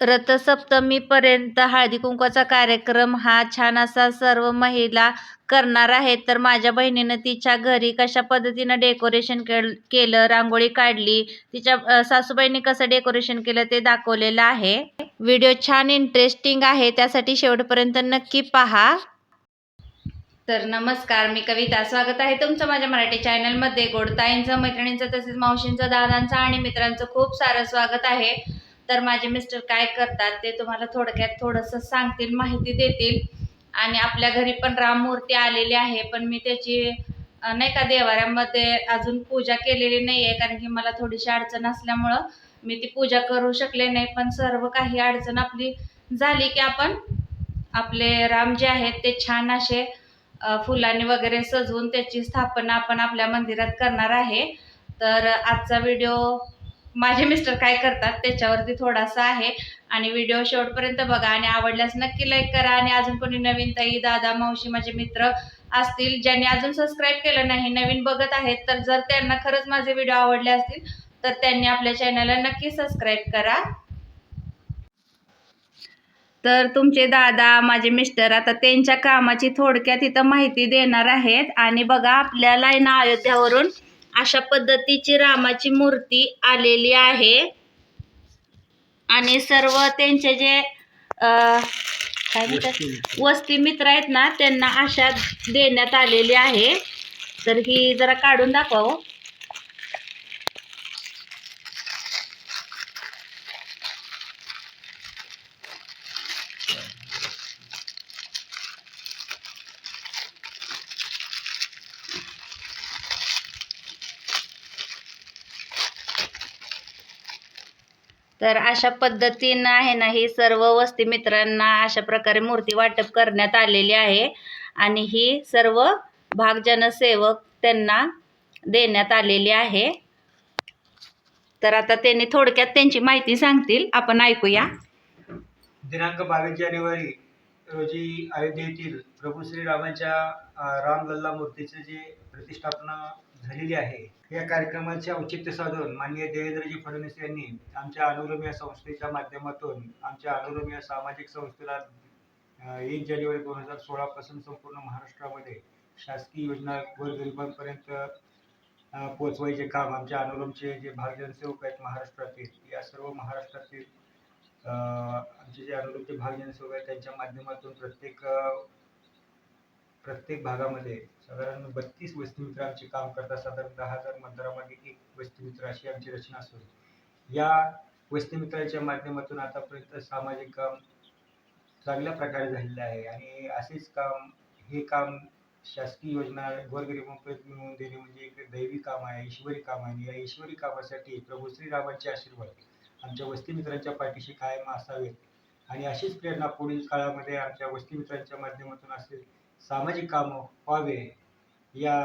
रथसप्तमीपर्यंत हळदी कुंकवाचा कार्यक्रम हा छान असा सर्व महिला करणार आहेत. तर माझ्या बहिणीनं तिच्या घरी कशा पद्धतीनं डेकोरेशन केल केलं रांगोळी काढली तिच्या सासूबाईंनी कसं डेकोरेशन केलं ते दाखवलेलं आहे. व्हिडिओ छान इंटरेस्टिंग आहे त्यासाठी शेवटपर्यंत नक्की पहा. तर नमस्कार मी कविता. स्वागत आहे तुमचं माझ्या मराठी चॅनलमध्ये गोडताईंचं मैत्रिणींचं तसेच मावशींचं दादांचं आणि मित्रांचं खूप सारं स्वागत आहे. तर माझे मिस्टर काय करतात ते तुम्हाला थोडक्यात थोडंसं सांगतील माहिती देतील. आणि आपल्या घरी पण राम मूर्ती आलेली आहे पण मी त्याची नाही का देवाऱ्यामध्ये अजून पूजा केलेली नाही आहे कारण की मला थोडीशी अडचण असल्यामुळं मी ती पूजा करू शकले नाही. पण सर्व काही अडचण आपली झाली की आपण आपले राम जे आहेत ते छान असे फुलांनी वगैरे सजवून त्याची स्थापना आपण आपल्या मंदिरात करणार आहे. तर आजचा व्हिडिओ माझे मिस्टर काय करतात त्याच्यावरती थोडासा आहे. आणि व्हिडिओ शेवटपर्यंत बघा आणि आवडल्यास नक्की लाईक करा. आणि अजून कोणी नवीन ताई दादा मावशी माझे मित्र असतील ज्यांनी अजून सबस्क्राईब केलं नाही नवीन बघत आहेत तर जर त्यांना खरंच माझे व्हिडिओ आवडले असतील तर त्यांनी आपल्या चॅनलला नक्की सबस्क्राईब करा. तर तुमचे दादा माझे मिस्टर आता त्यांच्या कामाची थोडक्यात इथं माहिती देणार आहेत. आणि बघा आपल्याला ना अयोध्यावरून अशा पद्धतीची रामाची मूर्ती आलेली आहे. आणि सर्व त्यांचे जे काय म्हणतात? वस्ती मित्र. आहेत ना त्यांना अशा देण्यात आलेली आहे. तर ही जरा काढून दाखवा तर अशा पद्धतीनं आहे ना ही सर्व वस्ती मित्रांना अशा प्रकारे मूर्ती वाटप करण्यात आलेली आहे. आणि ही सर्व भागजनसेवक त्यांना देण्यात आलेली आहे. तर आता त्यांनी थोडक्यात त्यांची माहिती सांगतील. आपण ऐकूया. दिनांक बावीस जानेवारी रोजी अयोध्येतील प्रभू श्रीरामाच्या रामलल्ला मूर्तीचे जे प्रतिष्ठापना झालेली आहे. या कार्यक्रमाचे औचित्य साधून माननीय देवेंद्रजी फडणवीस यांनी आमच्या अनुलोम या संस्थेच्या माध्यमातून आमच्या अनुलोम या सामाजिक संस्थेला एक जानेवारी दोन हजार सोळापासून संपूर्ण महाराष्ट्रामध्ये शासकीय योजना गोरगरिबांपर्यंत पोचवायचे काम आमच्या अनुरमचे जे भागजनसेवक आहेत महाराष्ट्रातील या सर्व महाराष्ट्रातील आमचे जे अनुलोमचे भागजनसेवक आहेत त्यांच्या माध्यमातून प्रत्येक प्रत्येक भागामध्ये साधारण बत्तीस वस्तुमित्र आमचे काम करतात. साधारण दहा हजार मतदारामागे एक वस्तुमित्र अशी आमची रचना असून या वस्तीमित्राच्या माध्यमातून आतापर्यंत सामाजिक काम चांगल्या प्रकारे झालेलं आहे आणि असेच काम हे काम शासकीय योजना गोरगरिबांपर्यंत मिळवून देणे म्हणजे एक दैवी काम आहे ईश्वरी काम आहे. आणि या ईश्वरी कामासाठी प्रभू श्रीरामांचे आशीर्वाद आमच्या वस्तीमित्रांच्या पाठीशी कायम असावेत. आणि अशीच प्रेरणा पुढील काळामध्ये आमच्या वस्तीमित्रांच्या माध्यमातून असेल सामाजिक कामं व्हावे या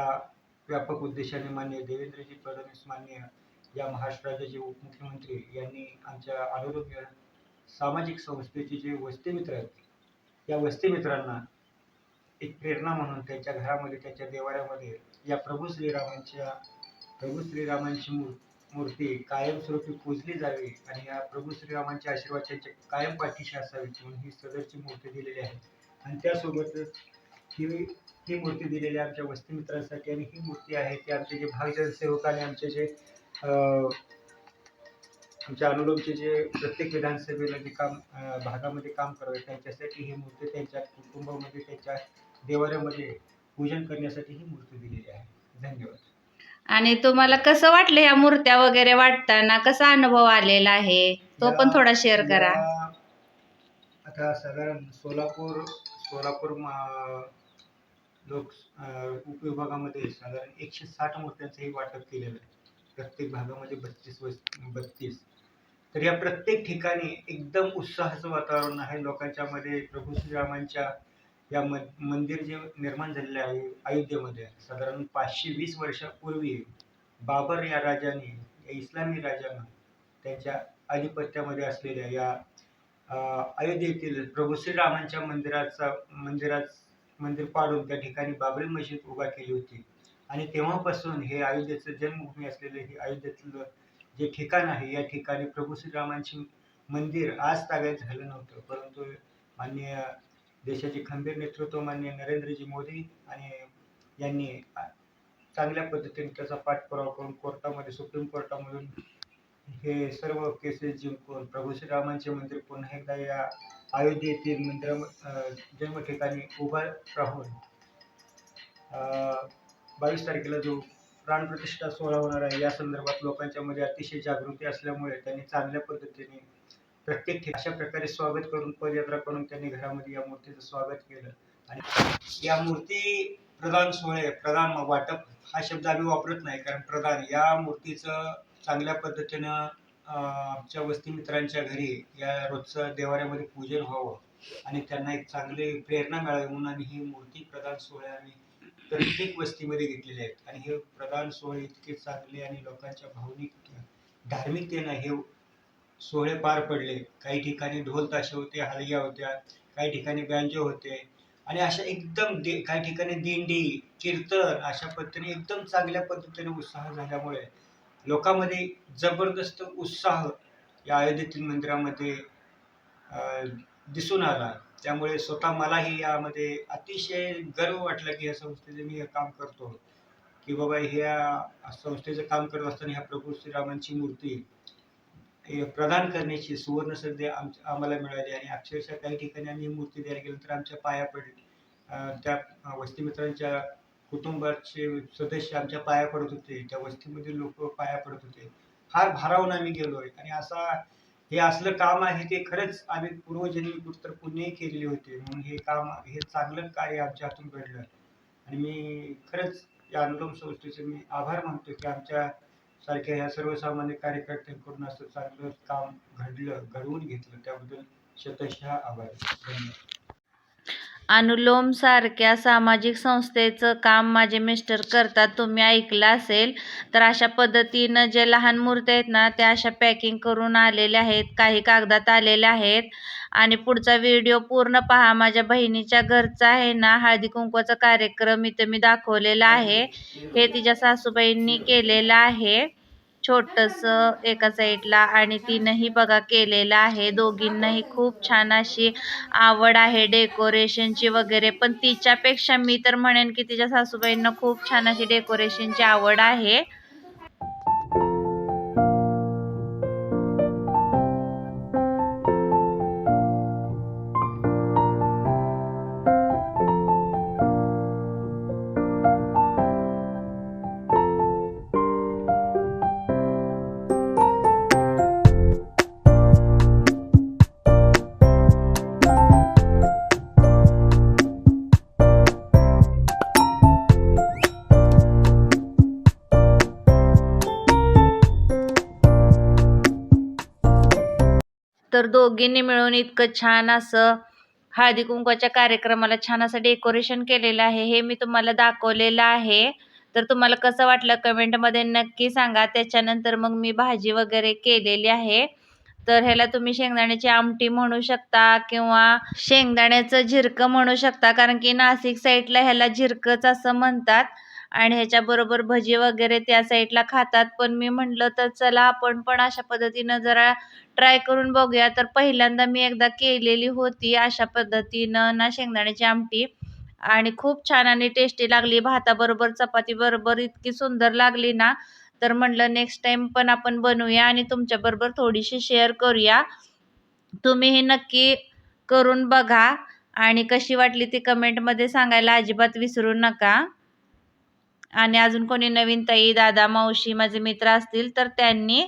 व्यापक उद्देशाने मान्य देवेंद्रजी फडणवीस मान्य या महाराष्ट्र राज्याचे उपमुख्यमंत्री यांनी आमच्या आरोग्य सामाजिक संस्थेचे जे वस्तीमित्र आहेत या वस्तीमित्रांना एक प्रेरणा म्हणून त्यांच्या घरामध्ये त्यांच्या देवाऱ्यामध्ये या प्रभू श्रीरामांच्या प्रभू श्रीरामांची मूर् मूर्ती कायमस्वरूपी पूजली जावी आणि या प्रभू श्रीरामांचे आशीर्वाद त्यांच्या कायम पाठीशी असावी म्हणून ही सदरची मूर्ती दिलेली आहे. आणि त्यासोबतच ही ही मूर्ती दिलेली आहे आमच्या वस्तीमित्रांसाठी आणि ही मूर्ती आहे ती आमचे जे भागजन सेवक आणि आमचे जे आमच्या अनुलोमचे जे प्रत्येक विधानसभेला जे काम भागामध्ये काम करावे त्यांच्यासाठी ही मूर्ती त्यांच्या कुटुंबामध्ये त्यांच्या देवाऱ्यामध्ये पूजन करण्यासाठी ही मूर्ती दिलेली आहे. धन्यवाद. आणि तुम्हाला कसं वाटलं ह्या मूर्त्या वगैरे वाटताना? कसा अनुभव आलेला आहे? तो पण थोडा शेअर करा. आता साधारण सोलापूर सोलापूर लोक उपविभागामध्ये साधारण एकशे साठ मूर्त्यांचंही वाटप केलेलं आहे. प्रत्येक भागामध्ये बत्तीस बत्तीस. तर या प्रत्येक ठिकाणी एकदम उत्साहाचं वातावरण आहे. लोकांच्या मध्ये प्रभू श्रीरामांच्या या मंदिर जे निर्माण झालेले आहे अयोध्येमध्ये साधारण पाचशे वीस वर्षापूर्वी बाबर या राजाने या इस्लामी राजानं त्यांच्या आधिपत्यामध्ये असलेल्या या अयोध्येतील प्रभू श्रीरामांच्या मंदिराचा मंदिरात मंदिर पाडून त्या ठिकाणी बाबरी मशीद उभा केली होती. आणि तेव्हापासून हे अयोध्येचं जन्मभूमी असलेले हे अयोध्येतलं जे ठिकाण आहे या ठिकाणी प्रभू श्रीरामांची मंदिर आज ताब्यात झालं नव्हतं. परंतु माननीय देशाचे खंबीर नेतृत्व माननीय नरेंद्रजी मोदी आणि यांनी चांगल्या पद्धतीने त्याचा पाठपुरावा करून कोर्टामध्ये सुप्रीम कोर्टामधून हे सर्व केसेस जिंकून प्रभू श्रीरामांचे मंदिर पुन्हा एकदा या अयोध्येतील मंदिर जन्म ठिकाणी उभा राहून बावीस तारखेला जो प्राणप्रतिष्ठा सोहळा होणार आहे या संदर्भात लोकांच्या मध्ये अतिशय जागृती असल्यामुळे त्यांनी चांगल्या पद्धतीने प्रत्येक ठिकाणी अशा प्रकारे स्वागत करून पदयात्रा करून त्यांनी घरामध्ये या मूर्तीचं स्वागत केलं. आणि या मूर्ती प्रदान सोहळे प्रदान वाटप हा शब्द आम्ही वापरत नाही कारण प्रदान या मूर्तीचं चांगल्या पद्धतीनं आमच्या वस्ती मित्रांच्या घरी या रोजचं देवाऱ्यामध्ये पूजन व्हावं आणि त्यांना एक चांगली प्रेरणा मिळावी म्हणून आम्ही ही मूर्ती प्रदान सोहळे आम्ही प्रत्येक वस्तीमध्ये घेतलेले आहेत. आणि हे प्रदान सोहळे इतके चांगले आणि लोकांच्या भावनिक धार्मिकतेनं हे सोहळे पार पडले. काही ठिकाणी ढोल ताशे होते हलग्या होत्या काही ठिकाणी बँजो होते आणि अशा एकदम दे काही ठिकाणी दिंडी कीर्तन अशा पद्धतीने एकदम चांगल्या पद्धतीने उत्साह झाल्यामुळे लोकांमध्ये जबरदस्त उत्साह या अयोध्येतील मंदिरामध्ये दिसून आला. त्यामुळे स्वतः मलाही यामध्ये अतिशय गर्व वाटला की या संस्थेचे मी हे काम करतो. की बाबा ह्या संस्थेचं काम करत असताना ह्या प्रभू श्रीरामांची मूर्ती प्रदान करण्याची सुवर्ण संधी आम आम्हाला मिळाली आणि अक्षरशः काही ठिकाणी आम्ही ही मूर्ती द्यायला गेलो तर आमच्या पाया पडली. त्या वस्तीमित्रांच्या कुटुंबाचे सदस्य आमच्या पाया पडत होते. त्या वस्तीमधील लोक पाया पडत होते. फार भारावून आम्ही गेलोय. आणि असा हे असलं काम आहे ते खरंच आम्ही पूर्वजन्मी कुठतर पुण्यही केलेले होते. म्हणून हे काम हे चांगलं कार्य आमच्या हातून घडलं. आणि मी खरंच या अनुलोम संस्थेचे मी आभार मानतो की आमच्या सारख्या ह्या सर्वसामान्य कार्यकर्त्यांकडून असं चांगलं काम घडलं घडवून घेतलं. त्याबद्दल शतशः आभार. धन्यवाद. अनुलोमसारख्या सामाजिक संस्थेचं काम माझे मिस्टर करतात. तुम्ही ऐकलं असेल तर अशा पद्धतीनं जे लहान मूर्त्या आहेत ना त्या अशा पॅकिंग करून आलेल्या आहेत काही कागदात आलेल्या आहेत. आणि पुढचा व्हिडिओ पूर्ण पहा. माझ्या बहिणीच्या घरचा आहे ना हळदी कुंकवाचा कार्यक्रम इथं मी दाखवलेला आहे. हे तिच्या सासूबाईंनी केलेलं आहे. छोटंसं एका साईडला आणि तिनंही बघा केलेलं आहे. दोघींनाही खूप छान अशी आवड आहे डेकोरेशनची वगैरे. पण तिच्यापेक्षा मी तर म्हणेन की तिच्या सासूबाईंना खूप छान अशी डेकोरेशनची आवड आहे. तर दोघींनी मिळून इतकं छान असं हळदी कुंकवाच्या कार्यक्रमाला छान असं डेकोरेशन केलेलं आहे. हे मी तुम्हाला दाखवलेलं आहे. तर तुम्हाला कसं वाटलं कमेंटमध्ये नक्की सांगा. त्याच्यानंतर मग मी भाजी वगैरे केलेली आहे. तर ह्याला तुम्ही शेंगदाण्याची आमटी म्हणू शकता किंवा शेंगदाण्याचं झिरकं म्हणू शकता. कारण की नाशिक साईडला ह्याला झिरकंच असं म्हणतात. आणि ह्याच्याबरोबर भजी वगैरे त्या साईडला खातात. पण मी म्हटलं तर चला आपण पण अशा पद्धतीनं जरा ट्राय करून बघूया. तर पहिल्यांदा मी एकदा केलेली होती अशा पद्धतीनं ना शेंगदाण्याची आमटी. आणि खूप छान आणि टेस्टी लागली. भाताबरोबर चपातीबरोबर इतकी सुंदर लागली ना. तर म्हटलं नेक्स्ट टाइम पण आपण बनवूया आणि तुमच्याबरोबर थोडीशी शेअर करूया. तुम्हीही नक्की करून बघा. आणि कशी वाटली ती कमेंटमध्ये सांगायला अजिबात विसरू नका. आणि अजून कोणी नवीन ताई दादा मावशी माझे मित्र असतील तर त्यांनी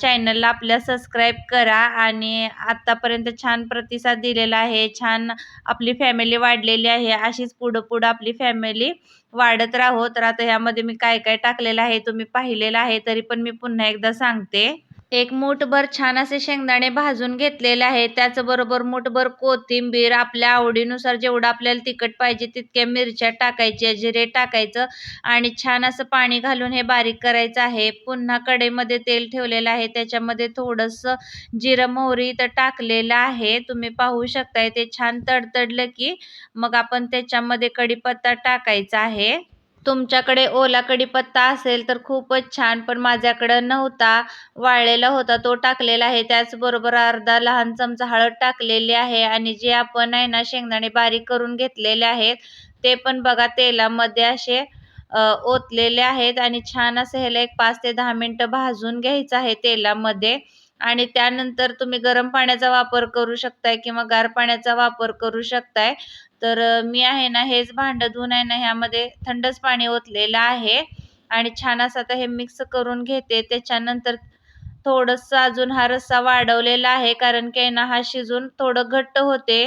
चॅनलला आपल्या सबस्क्राईब करा आणि आत्तापर्यंत छान प्रतिसाद दिलेला आहे. छान आपली फॅमिली वाढलेली आहे. अशीच पुढं पुढं आपली फॅमिली वाढत राहो. तर आता ह्यामध्ये मी काय काय टाकलेलं आहे तुम्ही पाहिलेलं आहे तरी पण मी पुन्हा एकदा सांगते. एक मूठभर छान असे शेंगदाणे भाजून घेतलेले आहे त्याचबरोबर मूठभर कोथिंबीर आपल्या आवडीनुसार जेवढं आपल्याला तिखट पाहिजे तितक्या मिरच्या टाकायच्या जिरे टाकायचं आणि छान असं पाणी घालून हे बारीक करायचं आहे. पुन्हा कढईमध्ये तेल ठेवलेलं आहे. त्याच्यामध्ये थोडंसं जिरं मोहरी इथं टाकलेलं आहे. तुम्ही पाहू शकताय ते छान तडतडलं की मग आपण त्याच्यामध्ये कढीपत्ता टाकायचा आहे. तुमच्याकडे ओला कढीपत्ता असेल तर खूपच छान पण माझ्याकडं नव्हता वाळलेला होता तो टाकलेला आहे. त्याचबरोबर अर्धा लहान चमचा हळद टाकलेली आहे आणि जे आपण आहे ना शेंगदाणे बारीक करून घेतलेले आहेत ते पण बघा तेलामध्ये असे ओतलेले आहेत आणि छान असं ह्याला एक पाच ते दहा मिनटं भाजून घ्यायचं आहे तेलामध्ये. आणि त्यानंतर तुम्ही गरम पाण्याचा वापर करू शकताय किंवा गार पाण्याचा वापर करू शकताय. तर मी आहे ना हेच भांडं धुवून आहे ना ह्यामध्ये थंडच पाणी ओतलेलं आहे. आणि छान असं आता हे मिक्स करून घेते. त्याच्यानंतर थोडंसं अजून हा रस्सा वाढवलेला आहे. कारण की ना हा शिजून थोडं घट्ट होते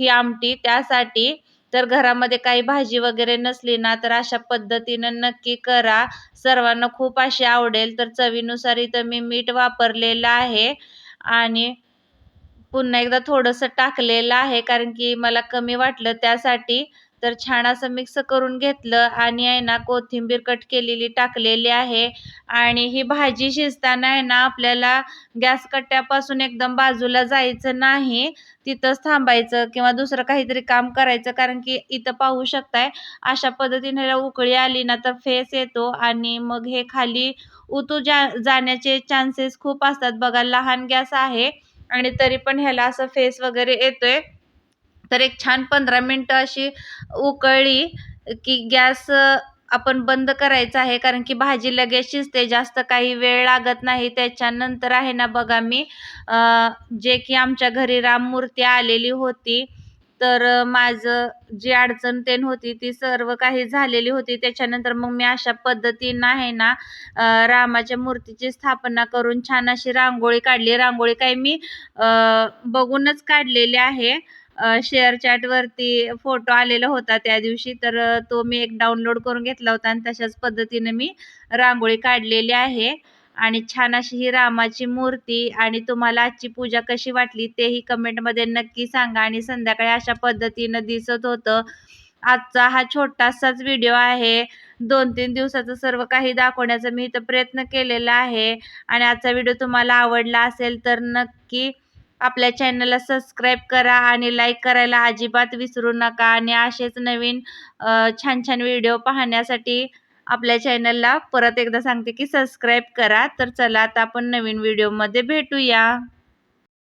ही आमटी त्यासाठी. तर घरामध्ये काही भाजी वगैरे नसली ना तर अशा पद्धतीनं नक्की करा. सर्वांना खूप अशी आवडेल. तर चवीनुसार इथं मी मीठ वापरलेलं आहे. आणि पुन्हा एकदा थोडंसं टाकलेलं आहे कारण की मला कमी वाटलं त्यासाठी. तर छान असं मिक्स करून घेतलं आणि आहे ना कोथिंबीर कट केलेली टाकलेली आहे. आणि ही भाजी शिजताना आहे ना आपल्याला गॅस कट्ट्यापासून एकदम बाजूला जायचं नाही. तिथंच थांबायचं किंवा दुसरं काहीतरी काम करायचं कारण की इथं पाहू शकताय अशा पद्धतीने उकळी आली ना तर फेस येतो आणि मग हे खाली उतू जा जाण्याचे चान्सेस खूप असतात. बघा लहान गॅस आहे. आणि तरी पण ह्याला असं फेस वगैरे येतोय. तर एक छान पंधरा मिनटं अशी उकळली की गॅस आपण बंद करायचा आहे. कारण की भाजी लगेच शिजते जास्त काही वेळ लागत नाही. त्याच्यानंतर आहे ना बघा मी जे की आमच्या घरी राममूर्ती आलेली होती. तर माझं जी अडचण तेन होती ती सर्व काही झालेली होती. त्याच्यानंतर मग मी अशा पद्धतीनं आहे ना रामाच्या मूर्तीची स्थापना करून छान अशी रांगोळी काढली. रांगोळी काही मी बघूनच काढलेली आहे. शेअर चॅटवरती फोटो आलेला होता त्या दिवशी. तर तो मी एक डाउनलोड करून घेतला होता आणि तशाच पद्धतीनं मी रांगोळी काढलेली आहे. आणि छान अशी ही रामाची मूर्ती आणि तुम्हाला आजची पूजा कशी वाटली तेही कमेंटमध्ये नक्की सांगा आणि संध्याकाळी अशा पद्धतीनं दिसत होतं. आजचा हा छोटासाच व्हिडिओ आहे. दोन तीन दिवसाचं सर्व काही दाखवण्याचा मी इथं प्रयत्न केलेला आहे. आणि आजचा व्हिडिओ तुम्हाला आवडला असेल तर नक्की आपल्या चॅनलला सबस्क्राईब करा आणि लाईक करायला अजिबात विसरू नका. आणि असेच नवीन छान छान व्हिडिओ पाहण्यासाठी आपल्या चॅनलला परत एकदा सांगते की सबस्क्राईब करा. तर चला आता आपण नवीन व्हिडिओमध्ये भेटूया.